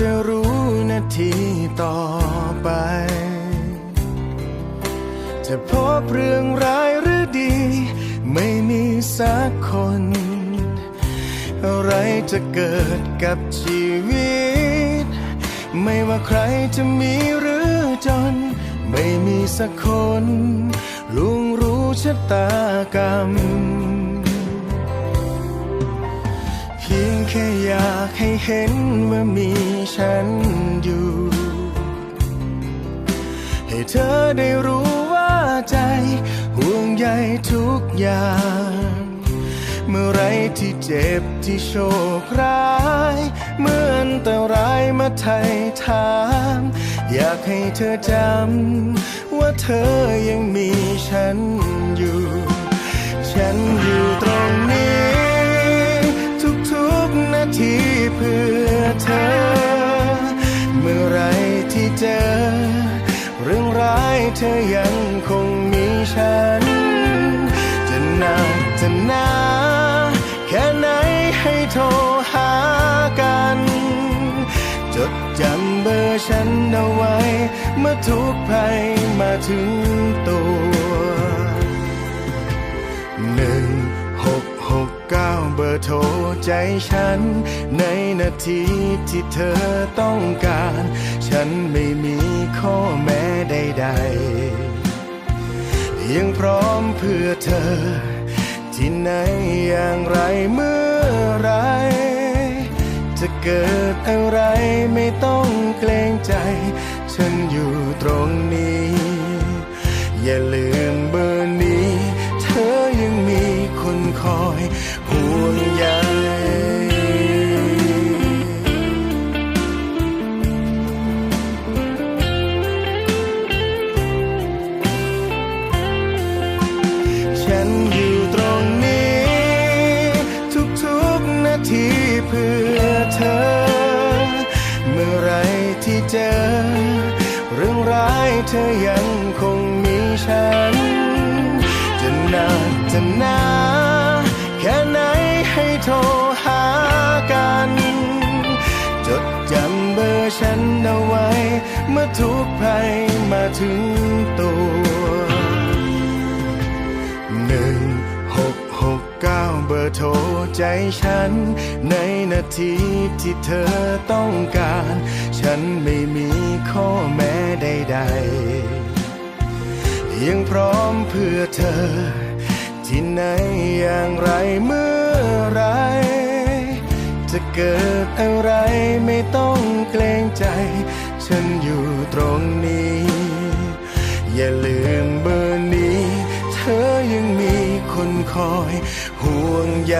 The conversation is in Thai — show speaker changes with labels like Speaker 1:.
Speaker 1: จะรู้นาทีต่อไป จะพบเรื่องร้ายหรือดี ไม่มีสักคน อะไรจะเกิดกับชีวิต ไม่ว่าใครจะมีหรือจน ไม่มีสักคนลุงรู้ชะตากรรม แค่อยากให้เห็นว่ามีฉันอยู่ ให้เธอได้รู้ว่าใจห่วงใยทุกอย่าง เมื่อไรที่เจ็บที่โชคร้าย เมื่ออันตรายมาไทยถาม อยากให้เธอจำ ว่าเธอยังมีฉันอยู่ ฉันอยู่ตรงนี้ เธอยังคงมีฉัน จะนักจะหนาแค่ไหนให้โทรหากัน จดจำเบอร์ฉันเอาไว้ เมื่อทุกภัยมาถึงตัวหนึ่งหกหกเก้าเบอร์โทรใจฉัน ในนาทีที่เธอต้องการ ฉันไม่มีข้อแม้ใดียังพร้อมเพื่อเธอ ที่ไหนอย่างไรเมื่อไร จะเกิดอะไรไม่ต้องเกรงใจ ฉันอยู่ตรงนี้ อย่าลืม ทีเพื่อเธอ เมื่อไรที่เจอ เรื่องร้ายเธอยังคงมีฉัน จะนักจะนาแค่ไหนให้โทรหากัน จดจำเบอร์ฉันเอาไว้ เมื่อทุกภัยมาถึงตัว ใจฉัน ในนาทีที่เธอต้องการ ฉันไม่มีข้อแม้ใดๆ ยังพร้อมเพื่อเธอ ที่ไหนอย่างไรเมื่อไร จะเกิดอะไรไม่ต้องเกรงใจ ฉันอยู่ตรงนี้ อย่าลืม คอยห่วงใย